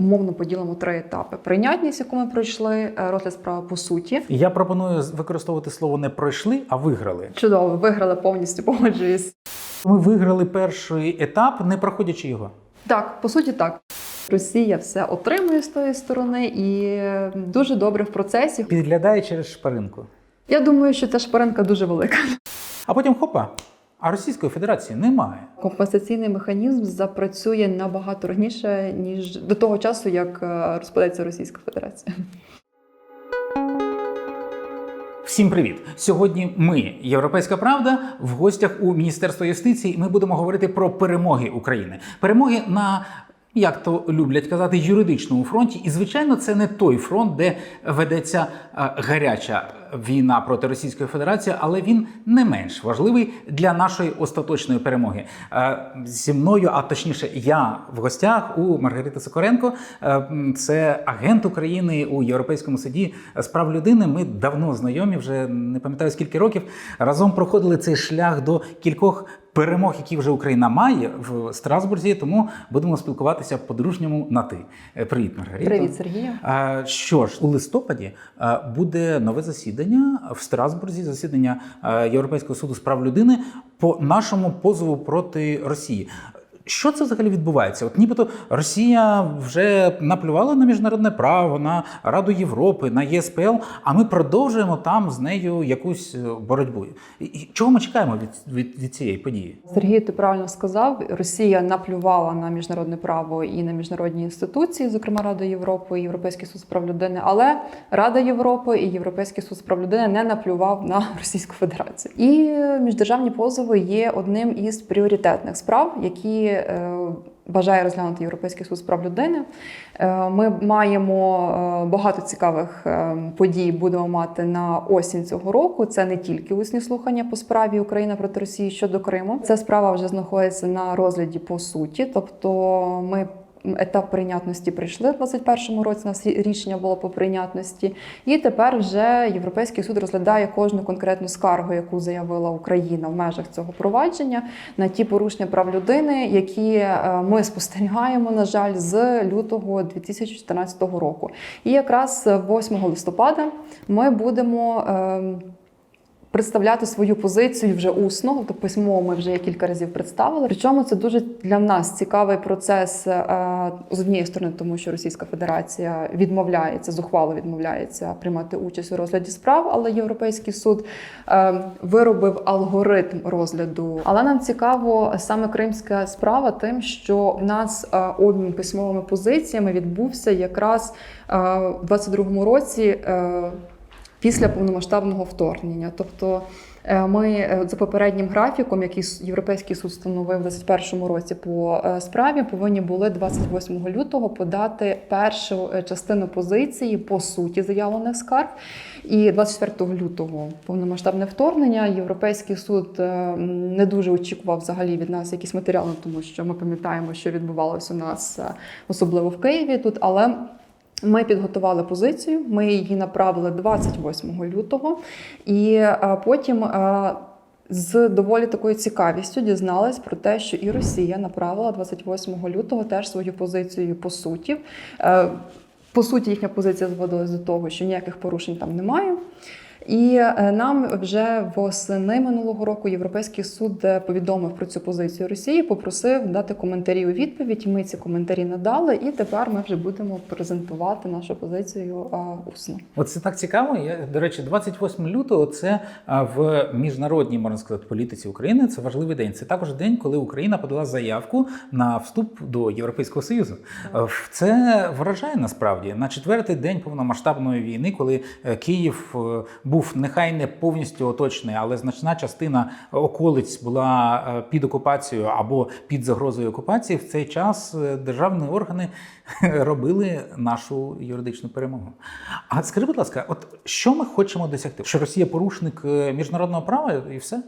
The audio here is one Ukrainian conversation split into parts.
Умовно поділимо три етапи: прийнятність, яку ми пройшли, е, розгляд справи по суті. Я пропоную використовувати слово не пройшли, а виграли. Чудово, виграли повністю погоджуюсь. Ми виграли перший етап, не проходячи його. Так, по суті, так. Росія все отримує з тої сторони і дуже добре в процесі. Підглядає через шпаринку. Я думаю, що ця шпаринка дуже велика. А потім хопа. А Російської Федерації немає. Компенсаційний механізм запрацює набагато раніше ніж до того часу, як е, розпадеться Російська Федерація. Всім привіт! Сьогодні ми, Європейська Правда, в гостях у Міністерства юстиції. Ми будемо говорити про перемоги України. Перемоги на як то люблять казати, юридичному фронті, і звичайно, це не той фронт, де ведеться е, гаряча війна проти Російської Федерації, але він не менш важливий для нашої остаточної перемоги. Е, Зі мною, а точніше, я в гостях у Маргарити Сокоренко. Е, Це агент України у Європейському суді з прав людини. Ми давно знайомі, вже не пам'ятаю скільки років. Разом проходили цей шлях до кількох перемог, які вже Україна має в Страсбурзі. Тому будемо спілкуватися по-дружньому на ти. Е, Привіт, Маргарита. Привіт, Сергію. Що ж, у листопаді буде нове засідання в Страсбурзі, засідання Європейського суду з прав людини по нашому позову проти Росії. Що це взагалі відбувається? От нібито Росія вже наплювала на міжнародне право, на Раду Європи, на ЄСПЛ, а ми продовжуємо там з нею якусь е, боротьбу. І- Чого ми чекаємо від, від, від цієї події? Сергій, ти правильно сказав. Росія наплювала на міжнародне право і на міжнародні інституції, зокрема Рада Європи і Європейський суд з прав людини. Але Рада Європи і Європейський суд з прав людини не наплював на Російську Федерацію. І міждержавні позови є одним із пріоритетних справ, які е, бажає розглянути Європейський суд з прав людини. Е, Ми маємо е, багато цікавих подій. Будемо мати на осінь цього року. Це не тільки усні слухання по справі Україна проти Росії щодо Криму. Ця справа вже знаходиться на розгляді по суті. Тобто, ми етап прийнятності прийшли в 21-му році. У нас рішення було по прийнятності, і тепер вже Європейський суд розглядає кожну конкретну скаргу, яку заявила Україна в межах цього провадження на ті порушення прав людини, які е, ми спостерігаємо, на жаль, з лютого 2014 року. І якраз 8 листопада ми будемо. Представляти свою позицію вже усно, тобто письмово ми вже кілька разів представили. Причому це дуже для нас цікавий процес е, з однієї сторони, тому що Російська Федерація відмовляється, зухвало відмовляється приймати участь у розгляді справ, але Європейський суд е, виробив алгоритм розгляду. Але нам цікаво саме кримська справа, тим, що в нас е, обмін письмовими позиціями відбувся якраз в 22-му році. Після повномасштабного вторгнення. Тобто е, ми е, за попереднім графіком, який Європейський суд встановив у 2021 році по е, справі, повинні були 28 лютого подати першу частину позиції по суті заявлених скарг. І 24 лютого повномасштабне вторгнення. Європейський суд не дуже очікував взагалі від нас якісь матеріали, тому що ми пам'ятаємо, що відбувалося у нас особливо в Києві тут, але. Ми підготували позицію, ми її направили 28 лютого, і е, потім е, з доволі такою цікавістю дізналась про те, що і Росія направила 28 лютого теж свою позицію по суті. Е, По суті, їхня позиція зводилась до того, що ніяких порушень там немає. І е, нам вже восени минулого року Європейський суд е, повідомив про цю позицію Росії, попросив дати коментарі у відповідь. Ми ці коментарі надали, і тепер ми вже будемо презентувати нашу позицію а, усно. От це так цікаво. Я, до речі, 28 лютого це в міжнародній, можна сказати, політиці України. Це важливий день. Це також день, коли Україна подала заявку на вступ до Європейського Союзу. Е, Це вражає насправді на четвертий день повномасштабної війни, коли е, Київ е, був нехай не повністю оточений, але значна частина околиць була е, під окупацією або під загрозою окупації. В цей час е, державні органи робили нашу юридичну перемогу. А скажи, будь ласка, от що ми хочемо досягти? Що Росія порушник е, міжнародного права і все?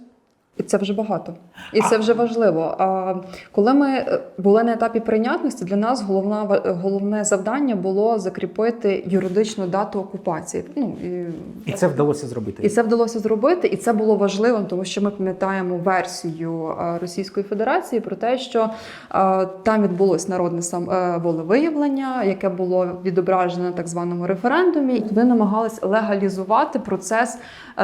І це вже багато, і це вже важливо. А коли ми е, були на етапі прийнятності, для нас головна головне завдання було закріпити юридичну дату окупації. Ну і, І це вдалося зробити. і це вдалося зробити, і це було важливим, тому що ми пам'ятаємо версію е, Російської Федерації про те, що е, там відбулось народне сам е, волевиявлення, яке було відображено на так званому референдумі, і туди намагались легалізувати процес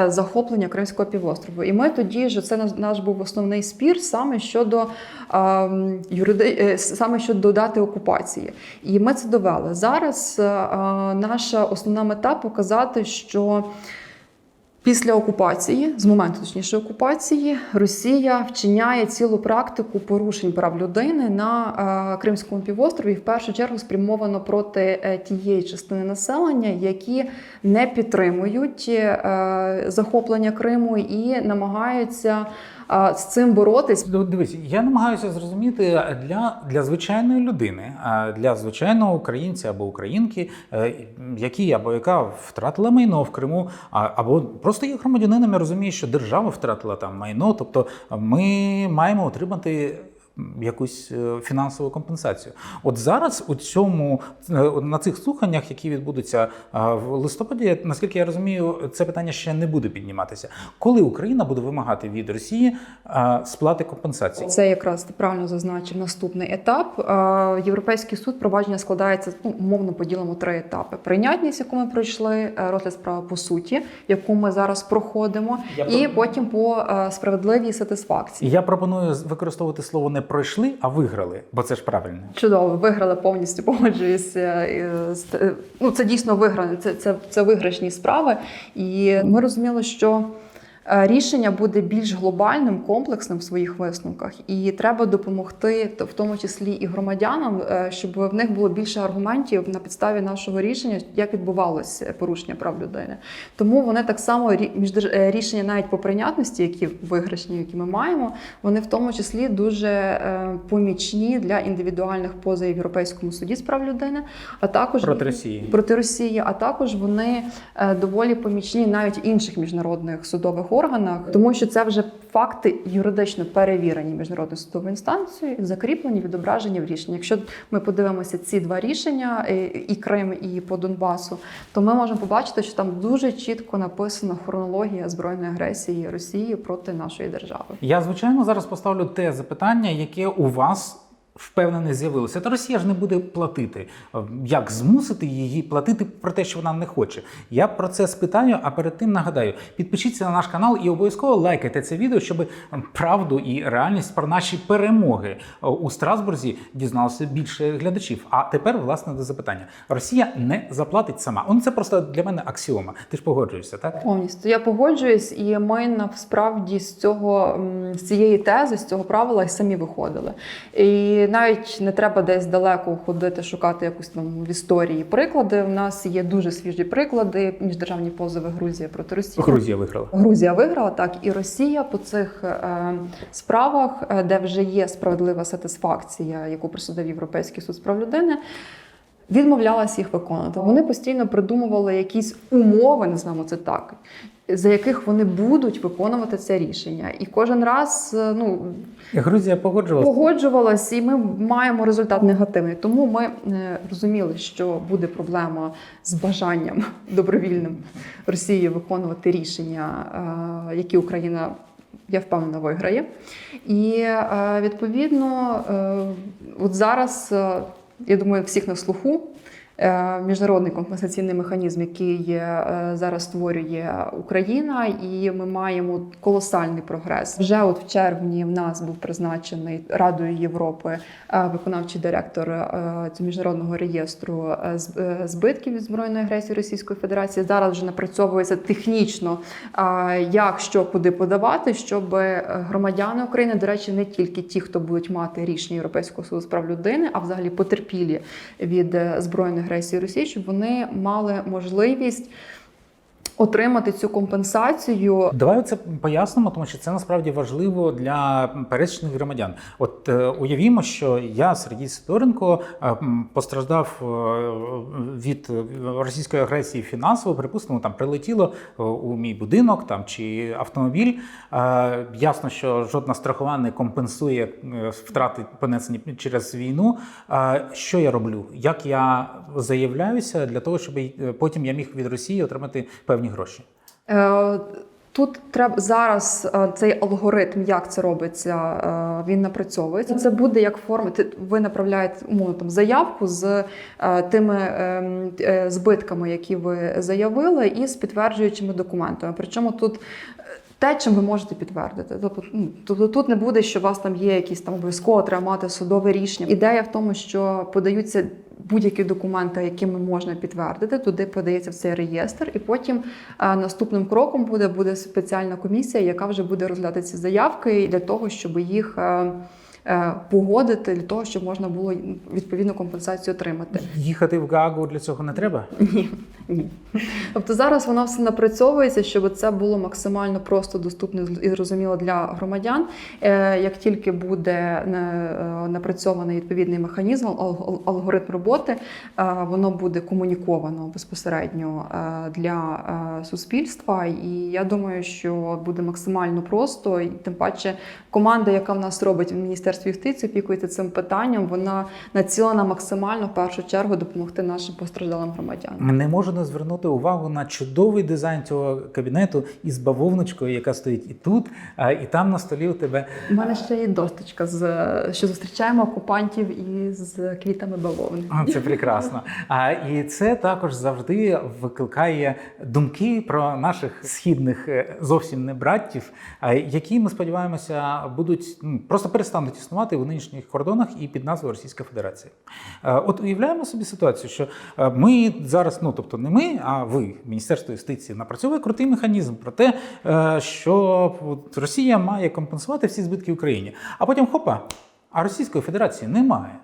захоплення Кримського півострову. І ми тоді ж це наш- був основний спір саме щодо е, юриди... е, саме щодо дати окупації. І ми це довели. Зараз е, е, наша основна мета показати, що Після окупації, з моменту точніше окупації, Росія вчиняє цілу практику порушень прав людини на е, Кримському півострові, в першу чергу спрямовано проти е, тієї частини населення, які не підтримують е, захоплення Криму і намагаються з цим боротись. Ну, Дивись, я намагаюся зрозуміти для, для звичайної людини, для звичайного українця або українки, е, які або яка втратила майно в Криму, або просто є громадянином, і розуміє, що держава втратила там майно. Тобто ми маємо отримати. Якусь е, фінансову компенсацію. От зараз у цьому е, на цих слуханнях, які відбудуться е, в листопаді, наскільки я розумію, це питання ще не буде підніматися. Коли Україна буде вимагати від Росії сплати компенсації? Це якраз ти правильно зазначив наступний етап. Європейський суд провадження складається ну, умовно поділимо три етапи: прийнятність, яку ми пройшли, розгляд справи по суті, яку ми зараз проходимо, Я і про- потім по справедливій сатисфакції. Я пропоную використовувати слово не пройшли, а виграли, бо це ж правильно. Чудово, виграли повністю погоджуюся. е, те- Ну це дійсно вигране. Це, це, це виграшні справи. І ми розуміли, що. Е, Рішення буде більш глобальним, комплексним в своїх висновках, і треба допомогти, в тому числі і громадянам, е, щоб в них було більше аргументів на підставі нашого рішення, як відбувалося порушення прав людини. Тому вони так само міждерж- е, рішення навіть по прийнятності, які виграшні, які ми маємо, вони в тому числі дуже помічні для індивідуальних позовів в Європейському суді з прав людини, а також Проти Росії. проти Росії, а також вони доволі помічні навіть інших міжнародних судових органах, тому що це вже факти юридично перевірені міжнародною судовою інстанцією, закріплені, відображені в рішенні. Якщо ми подивимося ці два рішення, е, і Крим, і по Донбасу, то ми можемо побачити, що там дуже чітко написана хронологія збройної агресії Росії проти нашої держави. Я звичайно зараз поставлю те запитання, яке у вас. Впевнене з'явилося. Та Росія ж не буде платити. Е, Як змусити її платити про те, що вона не хоче? Я про це спитаю, а перед тим нагадаю: підпишіться на наш канал і обов'язково лайкайте це відео, щоб правду і реальність про наші перемоги е, у Страсбурзі дізналося більше глядачів. А тепер, власне, до запитання: Росія не заплатить сама. Он це просто для мене аксіома. Ти ж погоджуєшся, так? Повністю я погоджуюсь, і ми насправді з цього з цієї тези, з цього правила і самі виходили. І навіть не треба десь далеко ходити, шукати якусь там в історії приклади. У нас є дуже свіжі приклади. Міждержавні позови Грузія проти Росії. Грузія виграла. Грузія виграла так, і Росія по цих е, справах, е, де вже є справедлива сатисфакція, яку присудив Європейський суд з прав людини. Відмовлялась їх виконувати. Вони постійно придумували якісь умови, називаємо це так, за яких вони будуть виконувати це рішення. І кожен раз е, ну, Грузія погоджувалася. погоджувалась, і ми маємо результат негативний. Тому ми е, розуміли, що буде проблема з бажанням добровільним Росії виконувати рішення, е, які Україна. Я впевнена, виграє. І відповідно, от зараз я думаю, всіх на слуху. Е, Міжнародний компенсаційний механізм, який е, зараз створює Україна, і ми маємо колосальний прогрес. Вже от в червні в нас був призначений Радою Європи е, виконавчий директор цього міжнародного реєстру збитків від збройної агресії Російської Федерації. Зараз вже напрацьовується технічно, як що куди подавати, щоб громадяни України, до речі, не тільки ті, хто будуть мати рішення Європейського суду з прав людини, а взагалі потерпілі від збройної агресії Росії, щоб вони мали можливість отримати цю компенсацію. Давай це пояснимо, тому що це насправді важливо для пересічних громадян. От е, уявімо, що я Сергій Сидоренко е, постраждав е, від е, російської агресії фінансово. Припустимо, там прилетіло е, у мій будинок там чи автомобіль. Е, Ясно, що жодна страхова не компенсує е, втрати понесені через війну. Е, Що я роблю? Як я заявляюся для того, щоб потім я міг від Росії отримати певні гроші? Е, Тут треба зараз е, цей алгоритм, як це робиться, е, він напрацьовується. Це буде як форма. Ви направляєте умовно там заявку з тими ем, збитками, які ви заявили, і з підтверджуючими документами. Причому тут. Те, чим ви можете підтвердити, тобто, ну, тобто тут не буде, що у вас там є якісь там обов'язково треба мати судове рішення. Ідея в тому, що подаються будь-які документи, якими можна підтвердити, туди подається в цей реєстр, і потім е, наступним кроком буде, буде спеціальна комісія, яка вже буде розглядати ці заявки для того, щоб їх е, погодити, для того, щоб можна було відповідну компенсацію отримати. Їхати в Гаагу для цього не треба. Ні, ні. Тобто зараз воно все напрацьовується, щоб це було максимально просто доступно і зрозуміло для громадян. Е, Як тільки буде е, напрацьований відповідний механізм, алгоритм роботи, е, воно буде комуніковано безпосередньо е, для е, суспільства. І я думаю, що буде максимально просто, і тим паче команда, яка в нас робить в міністерстві юстиції, опікується цим питанням, вона націлена максимально в першу чергу допомогти нашим постраждалим громадянам. Не можу не звернути увагу на чудовий дизайн цього кабінету із бавовночкою, яка стоїть і тут, і там на столі у тебе. У мене ще є досточка, з що зустрічаємо окупантів із квітами бавовни. Це прекрасно. А і це також завжди викликає думки про наших східних е, зовсім не братів, які ми сподіваємося будуть ну, просто перестануть існувати в нинішніх кордонах і під назвою Російська Федерація. Е, От уявляємо собі ситуацію, що е, ми зараз, ну тобто не ми, а ви, Міністерство юстиції, напрацьовує крутий механізм про те, е, що Росія має компенсувати всі збитки Україні. А потім хопа, а Російської Федерації немає.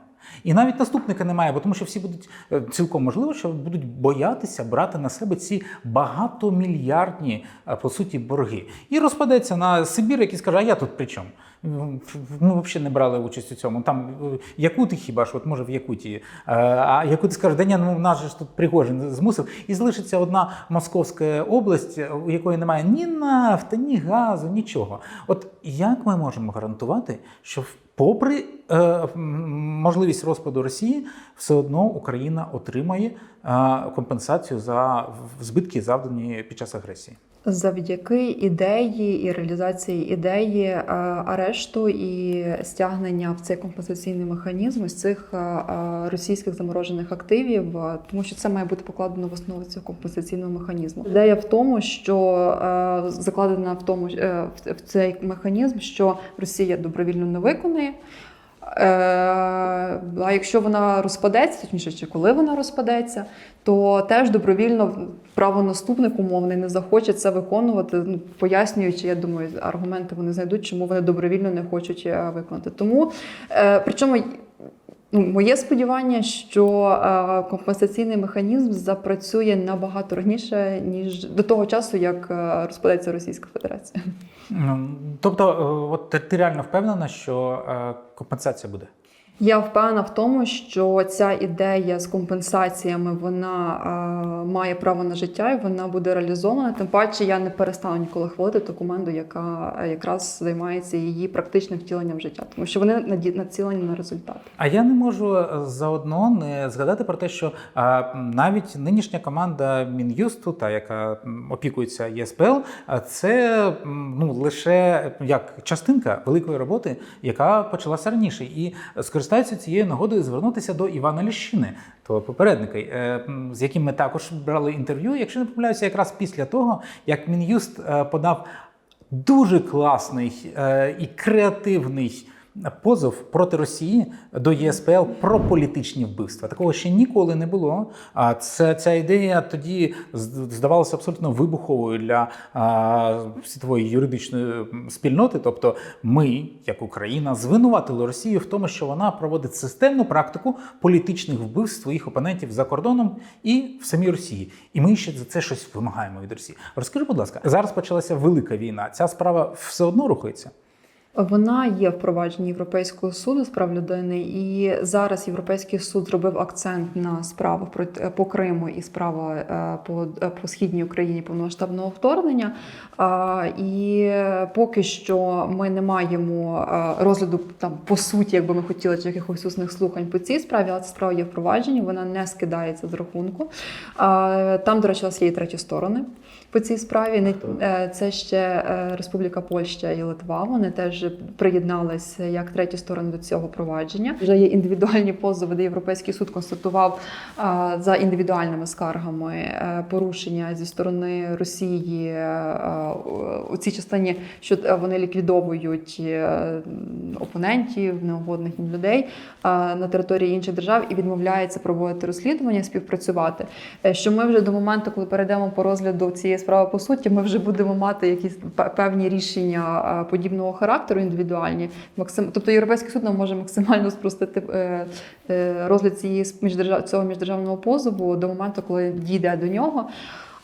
І навіть наступника немає, бо тому що всі будуть е, цілком можливо, що будуть боятися брати на себе ці багатомільярдні е, по суті борги. І розпадеться на Сибір, який скаже, а я тут при чому? Ми взагалі не брали участь у цьому. Там е, Якути хіба ж, от може в Якутії. А Якути скаже, да ні, ну нас же тут Пригожин змусив. І залишиться одна Московська область, у якої немає ні нафти, ні газу, нічого. От як ми можемо гарантувати, що в- попри е, можливість розпаду Росії, все одно Україна отримає компенсацію за збитки, завдані під час агресії? Завдяки ідеї і реалізації ідеї е, арешту і стягнення в цей компенсаційний механізм з цих е, е, російських заморожених активів, тому що це має бути покладено в основу цього компенсаційного механізму. Ідея в тому, що закладена в тому в- цей механізм, що Росія добровільно не виконає. Е, А якщо вона розпадеться, точніше, чи коли вона розпадеться, то теж добровільно правонаступник умовний не захоче це виконувати, ну, пояснюючи, я думаю, аргументи вони знайдуть, чому вони добровільно не хочуть е, виконати. Тому е, причому. Ну, моє сподівання, що е, компенсаційний механізм запрацює набагато раніше, ніж до того часу, як е, розпадеться Російська Федерація. Тобто, е, от ти- реально впевнена, що компенсація буде? Я впевнена в тому, що ця ідея з компенсаціями вона е, має право на життя і вона буде реалізована. Тим паче я не перестану ніколи хвалити ту команду, яка е, якраз займається її практичним втіленням життя, тому що вони націлені на результат. А я не можу е, заодно не згадати про те, що а, навіть нинішня команда Мін'юсту, та яка опікується ЄСПЛ, це ну лише як частинка великої роботи, яка почалася раніше, і скористаються цією нагодою звернутися до Івана Ліщини, того попередника, е, з яким ми також брали інтерв'ю. Якщо не помиляюся, якраз після того, як Мін'юст е, подав дуже класний е, і креативний позов проти Росії до ЄСПЛ про політичні вбивства. Такого ще ніколи не було. А це ця ідея тоді здавалася абсолютно вибуховою для а, світової юридичної спільноти. Тобто, ми, як Україна, звинуватили Росію в тому, що вона проводить системну практику політичних вбивств своїх опонентів за кордоном і в самій Росії. І ми ще за це щось вимагаємо від Росії. Розкажи, будь ласка, зараз почалася велика війна. Ця справа все одно рухається. Вона є впровадженні Європейського суду з прав людини, і зараз Європейський суд зробив акцент на справу про по Криму і справа е, по, е, по східній Україні повномасштабного вторгнення. І поки що ми не маємо е, розгляду там по суті, якби ми хотіли, чи якихось усних слухань по цій справі, але ця справа є впровадженні, вона не скидається з рахунку. Там, до речі, у нас є і треті сторони по цій справі. Не е, це ще е, Республіка Польща і Литва. Вони теж приєдналися як треті сторони до цього провадження. Вже є індивідуальні позови, де Європейський суд констатував е, за індивідуальними скаргами е, порушення зі сторони Росії е, у цій частині, що вони ліквідовують опонентів, неугодних їм людей на території інших держав і відмовляється проводити розслідування, співпрацювати. Що ми вже до моменту, коли перейдемо по розгляду цієї справи по суті, ми вже будемо мати якісь певні рішення подібного характеру індивідуальні. Максим... Тобто Європейський суд нам може максимально спростити е, е, розгляд цієї цього міждержавного позову до моменту, коли дійде до нього.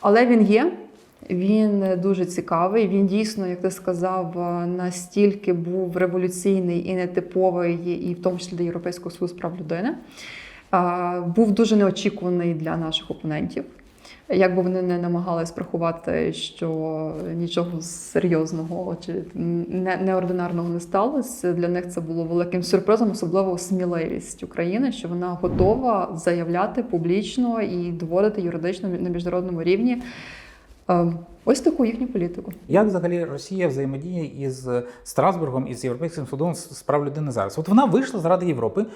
Але він є. Він дуже цікавий. Він дійсно, як ти сказав, настільки був революційний і нетиповий, і в тому числі для Європейського суду з прав людини. Був дуже неочікуваний для наших опонентів. Як би вони не намагались приховати, що нічого серйозного чи не- неординарного не сталося, для них це було великим сюрпризом, особливо сміливість України, що вона готова заявляти публічно і доводити юридично на міжнародному рівні е, ось таку їхню політику. Як взагалі Росія взаємодіє із Страсбургом із Європейським судом з прав людини зараз? От вона вийшла з Ради Європи.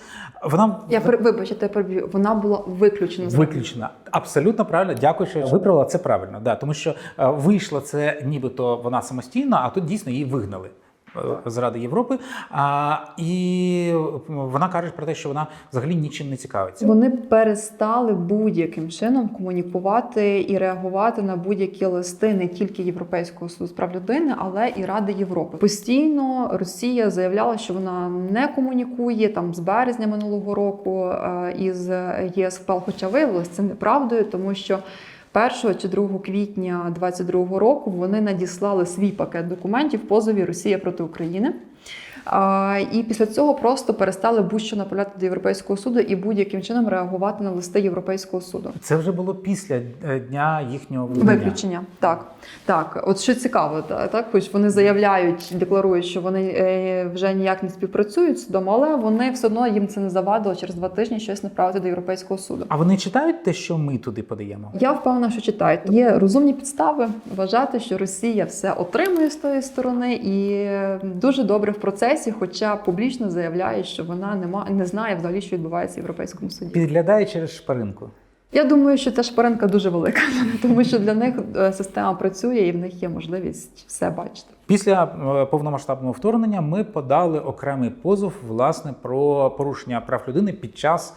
Вона Я вибачте, переб'ю. Вона була виключена Виключена. Абсолютно правильно. Дякую, що виправила це правильно. Да, тому що е, вийшла це нібито вона самостійно, а тут дійсно її вигнали. Е, Заради Європи, а, і вона каже про те, що вона взагалі нічим не цікавиться. Вони перестали будь-яким чином комунікувати і реагувати на будь-які листи не тільки Європейського суду з прав людини, але і Ради Європи. Постійно Росія заявляла, що вона не комунікує там з березня минулого року е, із ЄСПЛ, хоча виявилось це неправдою, тому що. 1 чи 2 квітня 2022 року вони надіслали свій пакет документів позові Росія проти України. І після цього просто перестали будь-що направляти до Європейського суду і будь-яким чином реагувати на листи Європейського суду. Це вже було після е, дня їхнього визнання. Виключення, так. Так, от що цікаво, та- так, хоч вони заявляють, декларують, що вони е, вже ніяк не співпрацюють з судом, але вони все одно їм це не завадило через два тижні щось направити до Європейського суду. А вони читають те, що ми туди подаємо? Я впевнена, що читають. Є розумні підстави вважати, що Росія все отримує з тої сторони і дуже добре в процесі, хоча публічно заявляє, що вона нема не знає взагалі, що відбувається в європейському суді. Підглядає через шпаринку. Я думаю, що ця шпаринка дуже велика, тому що для них е, система працює і в них є можливість все бачити. Після е, повномасштабного вторгнення ми подали окремий позов власне про порушення прав людини під час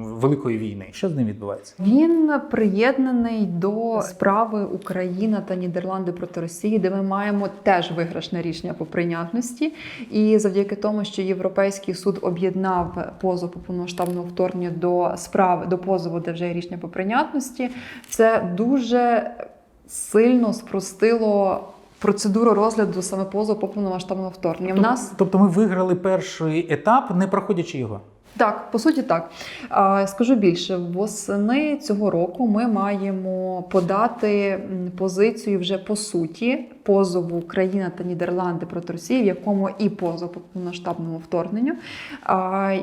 великої війни. Що з ним відбувається? Він приєднаний до справи Україна та Нідерланди проти Росії, де ми маємо теж виграшне рішення по прийнятності. І завдяки тому, що Європейський суд об'єднав позов по повномасштабному вторгненню до справи до позову, де вже є рішення по прийнятності, це дуже сильно спростило. Процедуру розгляду саме позову по повномасштабному вторгненню. В нас Тобто ми виграли перший етап, не проходячи його. Так, по суті, так. Скажу більше, восени цього року ми маємо подати позицію вже по суті позову Україна та Нідерланди проти Росії, в якому і позов по повномасштабному вторгненню.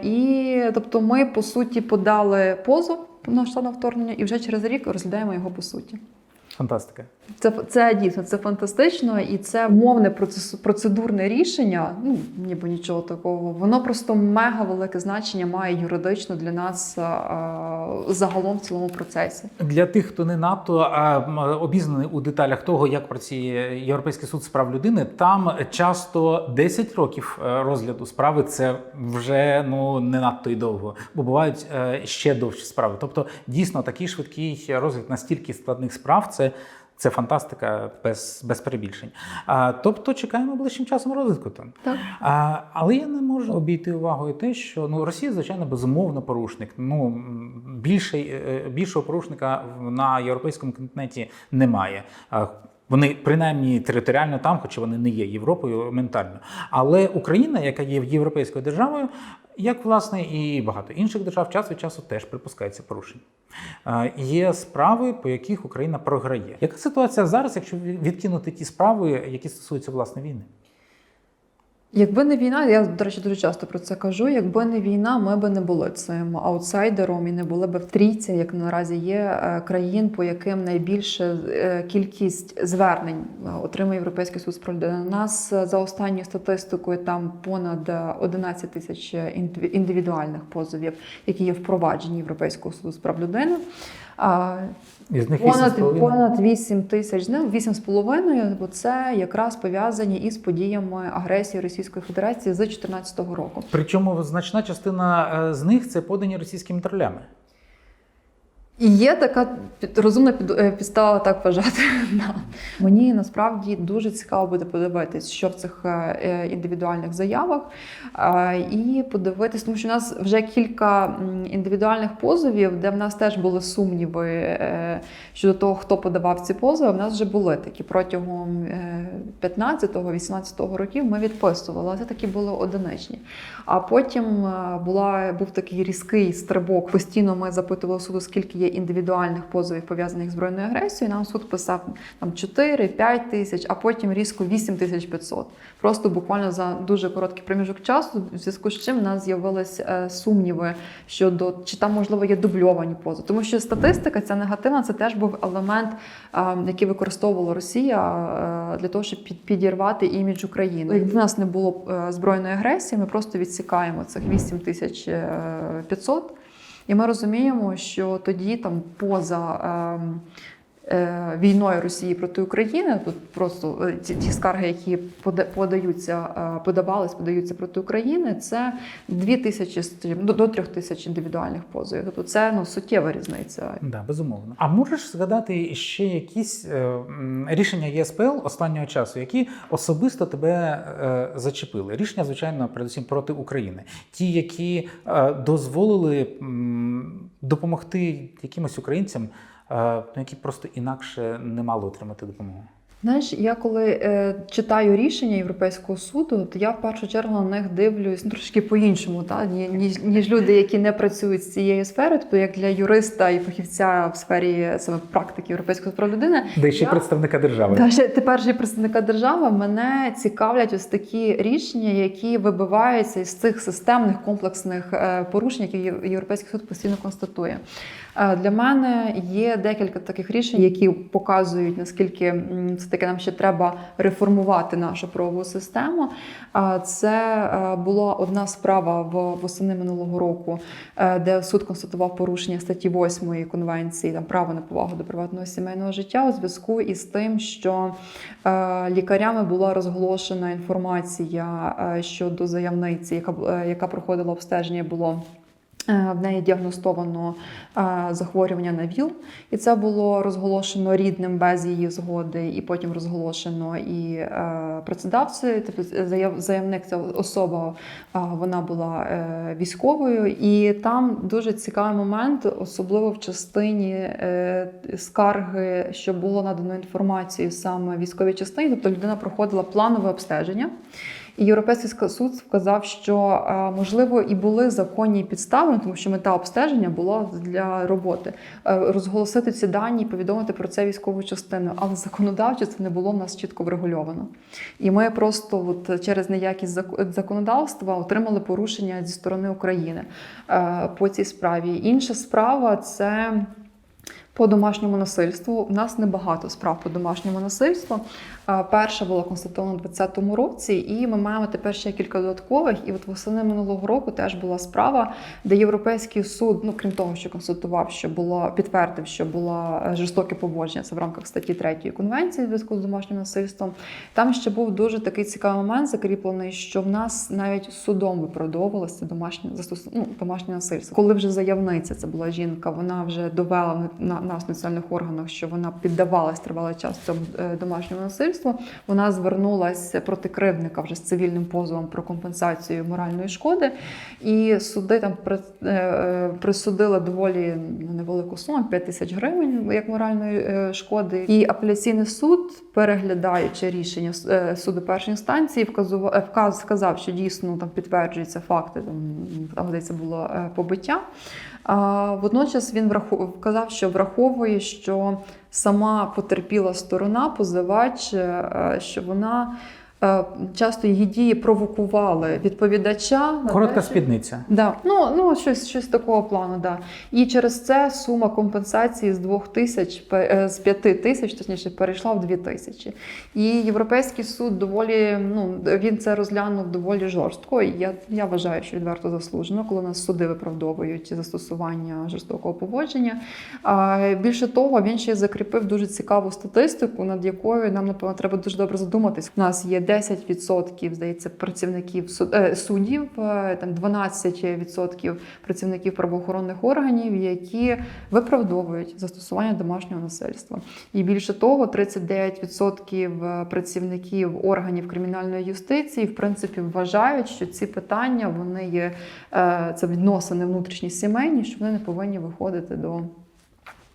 І тобто, ми по суті подали позов повномасштабного вторгнення і вже через рік розглядаємо його по суті. Фантастика. Це, це дійсно це фантастично, і це мовне процедурне рішення. Ну ніби нічого такого. Воно просто мега велике значення має юридично для нас а, загалом в цілому процесі. Для тих, хто не надто а, обізнаний у деталях того, як працює Європейський суд з прав людини, там часто 10 років е, розгляду справи це вже ну не надто й довго, бо бувають е, ще довші справи. Тобто, дійсно такий швидкий розгляд настільки складних справ це. Це фантастика без, без перебільшень. А, тобто чекаємо ближчим часом розвитку там. Так. А, але я не можу обійти увагою те, що ну Росія, звичайно, безумовно порушник. Ну більше, е, більшого порушника на європейському континенті немає. Вони принаймні територіально там, хоча вони не є Європою ментально. Але Україна, яка є європейською державою, як власне і багато інших держав, час від часу теж припускається порушень. Е, Є справи, по яких Україна програє. Яка ситуація зараз, якщо відкинути ті справи, які стосуються власне війни? Якби не війна, я до речі дуже часто про це кажу. Якби не війна, ми би не були цим аутсайдером і не були б в трійці, як наразі є е, країн, по яким найбільше е, кількість звернень е, отримує Європейський суд з прав людини. Нас за останньою статистикою там понад е, 11 тисяч індиві- індивідуальних позовів, які є впроваджені Європейського суду з прав людини. Із них Понад, 8,5. понад 8 тисяч з них, 8,5, бо це якраз пов'язані із подіями агресії Російської Федерації з 2014 року. Причому значна частина е, з них це подані російськими троллями. І є така розумна е, підстава так вважати. Мені насправді дуже цікаво буде подивитись, що в цих е, е, індивідуальних заявах, і подивитись, тому що в нас вже кілька індивідуальних позовів, де в нас теж були сумніви щодо того, хто подавав ці позови. В нас вже були такі протягом е, 15-18 років. Ми відписували, це такі були одиничні. А потім була був такий різкий стрибок. Постійно ми запитували суду, скільки є індивідуальних позовів пов'язаних з збройною агресією. Нам суд писав там 4-5 тисяч, а потім різко 8 тисяч 500. Просто буквально за дуже короткий проміжок часу, в зв'язку з чим в нас з'явились е, сумніви щодо чи там можливо є дубльовані позови. Тому що статистика ця негативна, це теж був елемент, е, який використовувала Росія е, для того, щоб під- підірвати імідж України. Якби в нас не було збройної агресії, ми просто відсікаємо цих 8500. І ми розуміємо, що тоді там поза ем, війною Росії проти України, тут просто е, ті, ті скарги, які пода- подаються, е, подавались, подаються проти України, це 2 тисячі до, до 3 тисяч індивідуальних позовів. Тобто це ну, суттєва різниця. Да, безумовно. А можеш згадати ще якісь е, рішення ЄСПЛ останнього часу, які особисто тебе е, зачепили? Рішення, звичайно, передусім проти України. Ті, які е, дозволили м, допомогти якимось українцям, е, які просто інакше не мали отримати допомогу. Знаєш, я коли е, читаю рішення Європейського суду, то я в першу чергу на них дивлюсь ну, трошки по-іншому, та, ні- ніж, ніж люди, які не працюють з цієї сфери, тобто як для юриста і фахівця в сфері саме практики Європейського прав людини. Де ще Я- представника держави. Та ще тепер же представника держави мене цікавлять ось такі рішення, які вибиваються із цих системних комплексних е, порушень, які Європейський суд постійно констатує. Е, Для мене є декілька таких рішень, які показують наскільки це таки нам ще треба реформувати нашу правову систему. А Це е, була одна справа в восени минулого року, е, де суд констатував порушення статті 8 конвенції там право на повагу до приватного сімейного життя у зв'язку із тим, що е, лікарями була розголошена інформація е, щодо заявниці, яка е, яка проходила обстеження, було. Е, В неї діагностовано е, захворювання на ВІЛ, і це було розголошено рідним без її згоди, і потім розголошено і е, працедавцею. Тобто заяв- заявник ця особа вона була військовою, і там дуже цікавий момент, особливо в частині скарги, що було надано інформацію саме військовій частині, тобто людина проходила планове обстеження. І Європейський суд сказав, що е, можливо і були законні підстави, тому що мета обстеження була для роботи е, розголосити ці дані і повідомити про це військову частину, але законодавчо це не було в нас чітко врегульовано. І ми просто от через неякість законодавства отримали порушення зі сторони України е, по цій справі. Інша справа це. По домашньому насильству у нас небагато справ по домашньому насильству. Перша була констатована у 2020 році, і ми маємо тепер ще кілька додаткових. І от восени минулого року теж була справа, де Європейський суд, ну крім того, що констатував, що було підтвердив, що було е, жорстоке поводження, це в рамках статті 3 конвенції зв'язку з домашнім насильством. Там ще був дуже такий цікавий момент закріплений, що в нас навіть судом виправдовувалося домашнє застос... ну, домашнє насильство. Коли вже заявниця, це була жінка, вона вже довела на нас національних органах, що вона піддавалась тривалий час цьому е, домашньому насильству. Вона звернулася проти кривдника вже з цивільним позовом про компенсацію моральної шкоди. І суди там е, е, присудили доволі невелику суму 5 тисяч гривень як моральної е, шкоди. І апеляційний суд, переглядаючи рішення суду першої інстанції, сказав, що дійсно там підтверджуються факти. Там здається було побиття. Водночас він вказав, що враховує, що сама потерпіла сторона, позивач, е, що вона е, часто її дії провокували відповідача. Коротка спідниця. Да. Ну, ну щось, щось такого плану, да. І через це сума компенсації з двох тисяч е, з п'яти тисяч, точніше, перейшла в дві тисячі. І Європейський суд доволі ну він це розглянув доволі жорстко. І я, я вважаю, що відверто заслужено, коли нас суди виправдовують застосування жорстокого поводження. А більше того, він ще закріпив дуже цікаву статистику, над якою нам напевно треба дуже добре задуматись. У нас є 10%, здається, працівників е, суддів, е, там 12% працівників правоохоронних органів, які виправдовують застосування домашнього насильства. І більше того, 39% працівників органів кримінальної юстиції в принципі вважають, що ці питання вони є е, це відносини внутрішні сімейні, що вони не повинні виходити до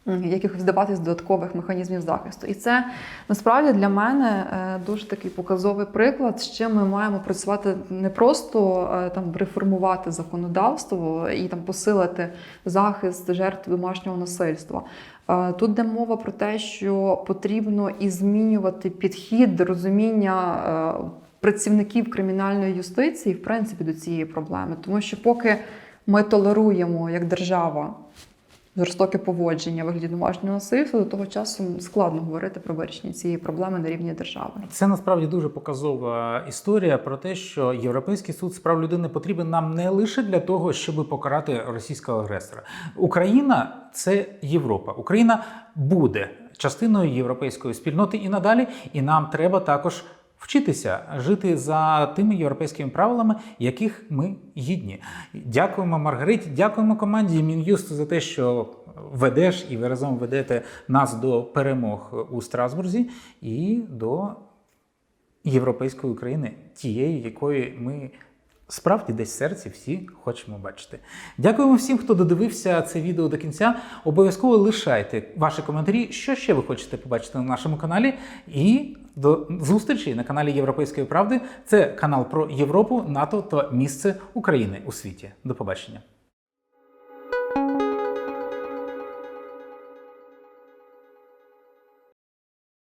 якихось вдаватись додаткових механізмів захисту. І це насправді для мене е, дуже такий показовий приклад, з чим ми маємо працювати не просто е, там реформувати законодавство і там посилити захист жертв домашнього насильства. Е, Тут йде мова про те, що потрібно і змінювати підхід, розуміння працівників кримінальної юстиції, в принципі, до цієї проблеми. Тому що поки ми толеруємо як держава жорстоке поводження вигляді домашнього насильства, до того часу складно говорити про вирішення цієї проблеми на рівні держави. Це насправді дуже показова історія про те, що Європейський суд з прав людини потрібен нам не лише для того, щоб покарати російського агресора. Україна це Європа. Україна буде частиною європейської спільноти і надалі, і нам треба також. Вчитися жити за тими європейськими правилами, яких ми гідні. Дякуємо Маргариті, дякуємо команді Мін'юсту за те, що ведеш і ви разом ведете нас до перемог у Страсбурзі і до європейської України, тієї, якої ми справді десь в серці всі хочемо бачити. Дякуємо всім, хто додивився це відео до кінця. Обов'язково лишайте ваші коментарі, що ще ви хочете побачити на нашому каналі. І до зустрічі на каналі Європейської правди. Це канал про Європу, НАТО та місце України у світі. До побачення.